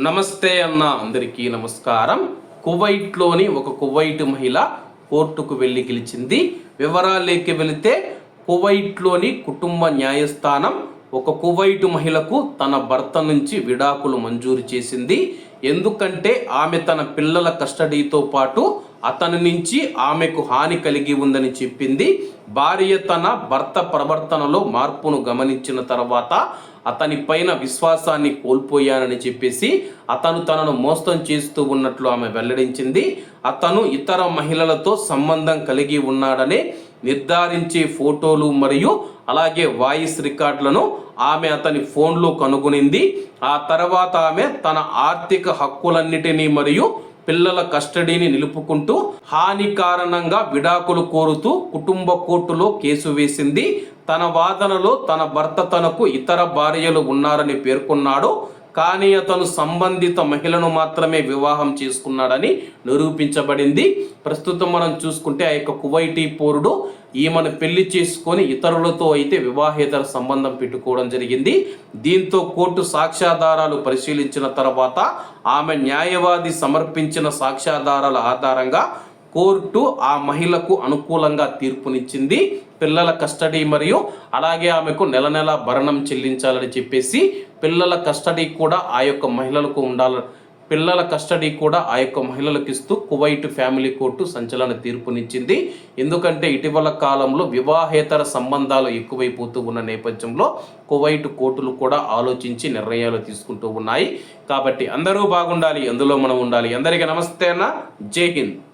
నమస్తే అన్న అందరికీ నమస్కారం. కువైట్లోని ఒక కువైట్ మహిళ కోర్టుకు వెళ్ళి గెలిచింది. వివరాలేకి వెళితే కువైట్లోని కుటుంబ న్యాయస్థానం ఒక కువైట్ మహిళకు తన భర్త నుంచి విడాకులు మంజూరు చేసింది. ఎందుకంటే ఆమె తన పిల్లల కస్టడీతో పాటు అతని నుంచి ఆమెకు హాని కలిగి ఉందని చెప్పింది. భార్య తన భర్త ప్రవర్తనలో మార్పును గమనించిన తర్వాత అతని పైన విశ్వాసాన్ని కోల్పోయానని చెప్పేసి అతను తనను మోసం చేస్తూ ఉన్నట్లు ఆమె వెల్లడించింది. అతను ఇతర మహిళలతో సంబంధం కలిగి ఉన్నాడని నిర్ధారించే ఫోటోలు మరియు అలాగే వాయిస్ రికార్డులను ఆమె అతని ఫోన్లో కనుగొనింది. ఆ తర్వాత ఆమె తన ఆర్థిక హక్కులన్నిటినీ మరియు పిల్లల కస్టడీని నిలుపుకుంటూ హాని కారణంగా విడాకులు కోరుతూ కుటుంబ కోర్టులో కేసు వేసింది. తన వాదనలో తన భర్త తనకు ఇతర భార్యలు ఉన్నారని పేర్కొన్నాడు. కానీ అతను సంబంధిత మహిళను మాత్రమే వివాహం చేసుకున్నాడని నిరూపించబడింది. ప్రస్తుతం మనం చూసుకుంటే ఆ యొక్క కువైటీ పౌరుడు ఈమెను పెళ్ళి చేసుకొని ఇతరులతో అయితే వివాహేతర సంబంధం పెట్టుకోవడం జరిగింది. దీంతో కోర్టు సాక్ష్యాధారాలు పరిశీలించిన తర్వాత ఆమె న్యాయవాది సమర్పించిన సాక్ష్యాధారాల ఆధారంగా కోర్టు ఆ మహిళకు అనుకూలంగా తీర్పునిచ్చింది. పిల్లల కస్టడీ మరియు అలాగే ఆమెకు నెల నెల భరణం చెల్లించాలని చెప్పేసి పిల్లల కస్టడీ కూడా ఆ యొక్క మహిళలకు ఉండాలని పిల్లల కస్టడీ కూడా ఆ యొక్క మహిళలకు ఇస్తూ కువైట్ ఫ్యామిలీ కోర్టు సంచలన తీర్పునిచ్చింది. ఎందుకంటే ఇటీవల కాలంలో వివాహేతర సంబంధాలు ఎక్కువైపోతూ ఉన్న నేపథ్యంలో కువైట్ కోర్టులు కూడా ఆలోచించి నిర్ణయాలు తీసుకుంటూ ఉన్నాయి. కాబట్టి అందరూ బాగుండాలి అందులో మనం ఉండాలి. అందరికీ నమస్తే అన్న. జై హింద్.